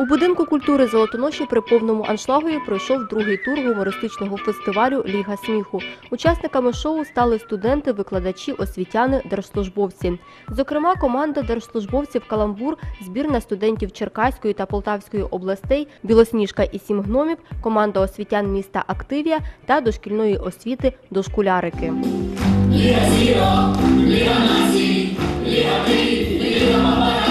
У будинку культури Золотоноші при повному аншлагові пройшов другий тур гумористичного фестивалю Ліга сміху. Учасниками шоу стали студенти, викладачі, освітяни, держслужбовці. Зокрема, команда держслужбовців Каламбур, збірна студентів Черкаської та Полтавської областей, Білосніжка і сім гномів, команда освітян міста Активія та дошкільної освіти Дошкулярики. Підходьте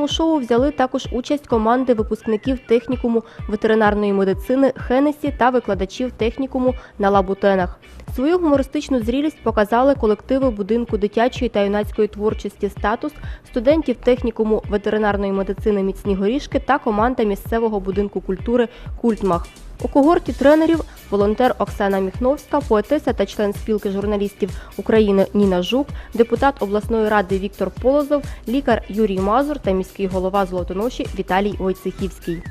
гумористичному шоу взяли також участь команди випускників технікуму ветеринарної медицини Хенесі та викладачів технікуму на лабутенах. Свою гумористичну зрілість показали колективи будинку дитячої та юнацької творчості статус, студентів технікуму ветеринарної медицини Міцні горішки та команда місцевого будинку культури Культмах. У когорті тренерів волонтер Оксана Міхновська, поетеса та член спілки журналістів України Ніна Жук, депутат обласної ради Віктор Полозов, лікар Юрій Мазур та міський голова Золотоноші Віталій Войцехівський.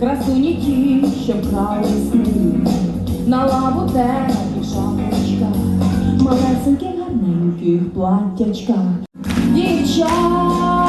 Красуні ті, що крали сни, на лаву і шапочка, малесеньких гарненьких платтячка. Дівчата,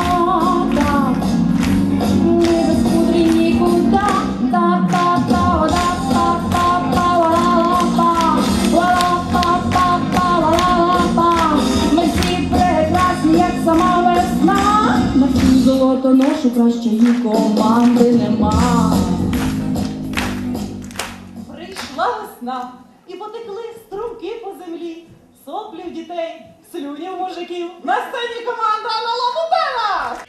Прийшла і потекли струмки по землі, соплі в дітей, слюні в мужиків. На сцені команда на лабутена!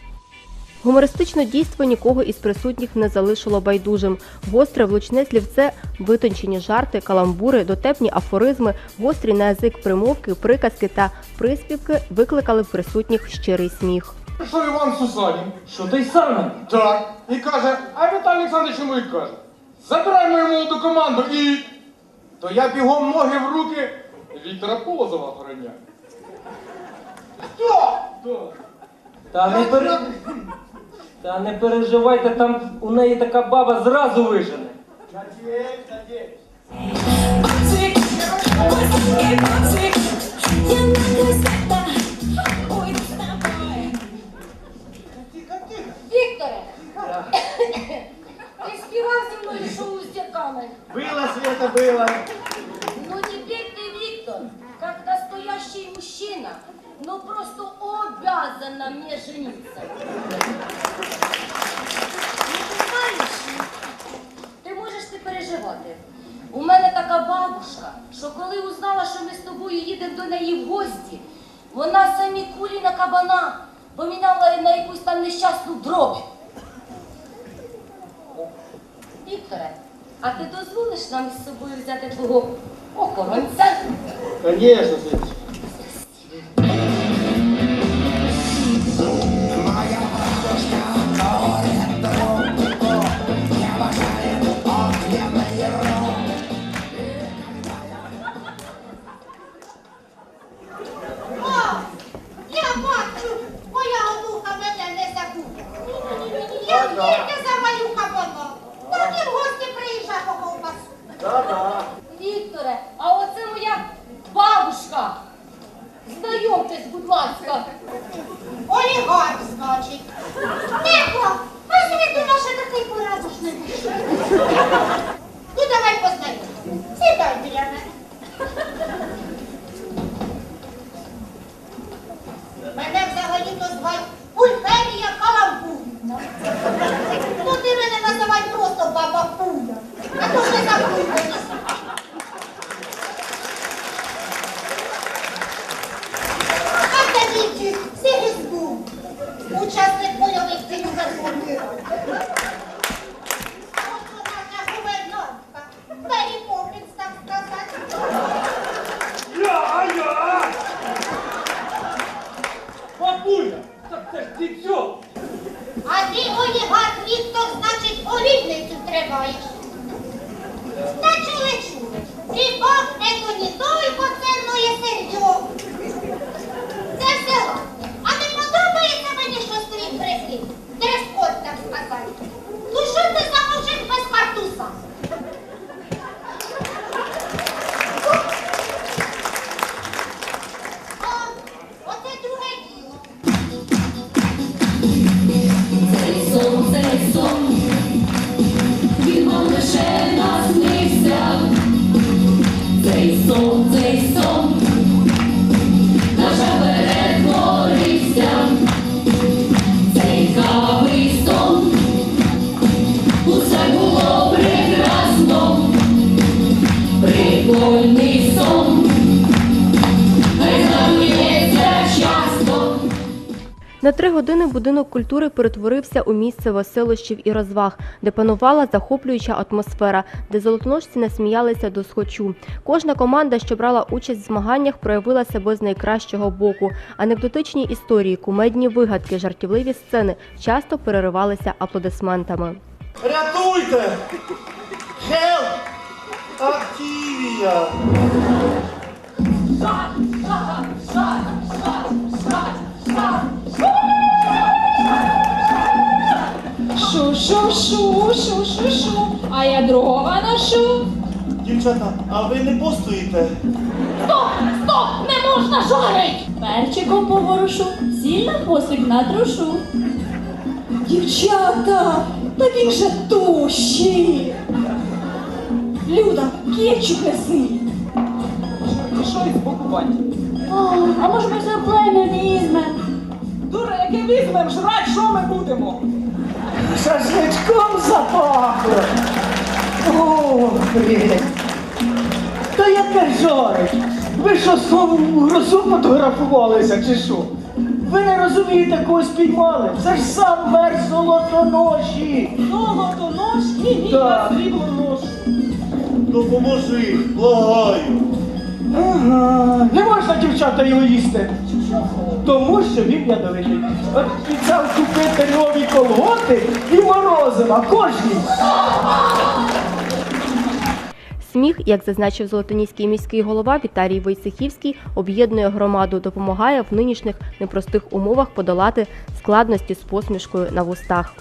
Гумористичне дійство нікого із присутніх не залишило байдужим. Гостре влучне слівце, витончені жарти, каламбури, дотепні афоризми, гострі на язик примовки, приказки та приспівки викликали в присутніх щирий сміх. Що Іван Сусанін? Що той саме? Так. І каже, а Віталій Олександрович йому і каже, забирай мою молоду команду і. То я бігом ноги в руки Віктора Полозова охороняю. Хто? Хто? Та не, пере... Та не переживайте, там у неї така баба зразу вижене. Надіюсь, надіюсь. Нещасну. Вікторе, а ти дозволиш нам із собою взяти твого охоронця? Конечно, Знайомтесь, будь ласка. Олігарх, значить. Нехо, а звідти наша такий порадушний. Ну, давай познайомимо. Сідай біля мене. Мене взагалі-то звати На три години будинок культури перетворився у місце веселощів і розваг, де панувала захоплююча атмосфера, де золотоножці насміялися до схочу. Кожна команда, що брала участь в змаганнях, проявила себе з найкращого боку. Анекдотичні історії, кумедні вигадки, жартівливі сцени часто переривалися аплодисментами. Рятуйте! Хелп! Активія! Шу-шу-шу, шу-шу-шу, а я дрова ношу. Дівчата, а ви не постуєте? Стоп, стоп, не можна жарить! Перчиком поворушу, сіль на посвік натрушу. Дівчата, та він же тущий. Люда, кетчуп неси. Що із боку батька? А може ми все плем'я візьмемо? Дуреки візьмем, жрать, що ми будемо? Шашличком запахло. О, блін. Та яке жарить? Ви що знову грозу фотографувалися чи що? Ви не розумієте, кого спіймали? Це ж сам мер золотоноші. Золото нож? Ні, ні, Так. я. Допоможи, благаю. Ага. Не можна, дівчата, його їсти. Тому що він ядовитий. От обіцяв купити нові колготи і морозива кожній. Сміх, як зазначив Золотоніський міський голова Віталій Войцехівський, об'єднує громаду, допомагає в нинішніх непростих умовах подолати складності з посмішкою на вустах.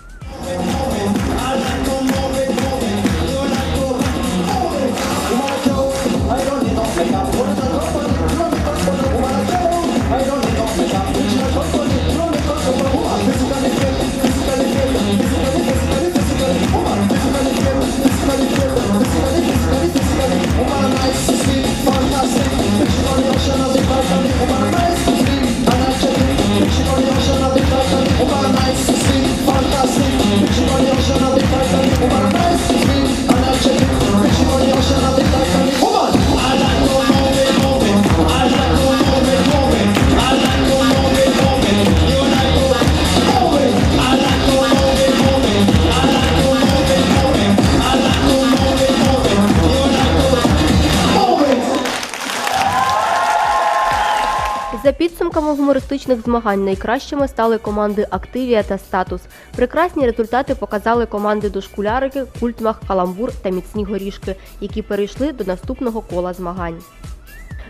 Гумористичних змагань найкращими стали команди Активія та Статус. Прекрасні результати показали команди Дошкулярики, Культмах, Каламбур та Міцні горішки, які перейшли до наступного кола змагань.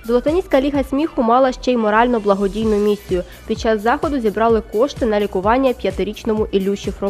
Золотоніська ліга сміху мала ще й морально благодійну місію. Під час заходу зібрали кошти на лікування п'ятирічному Ілюші Фролову.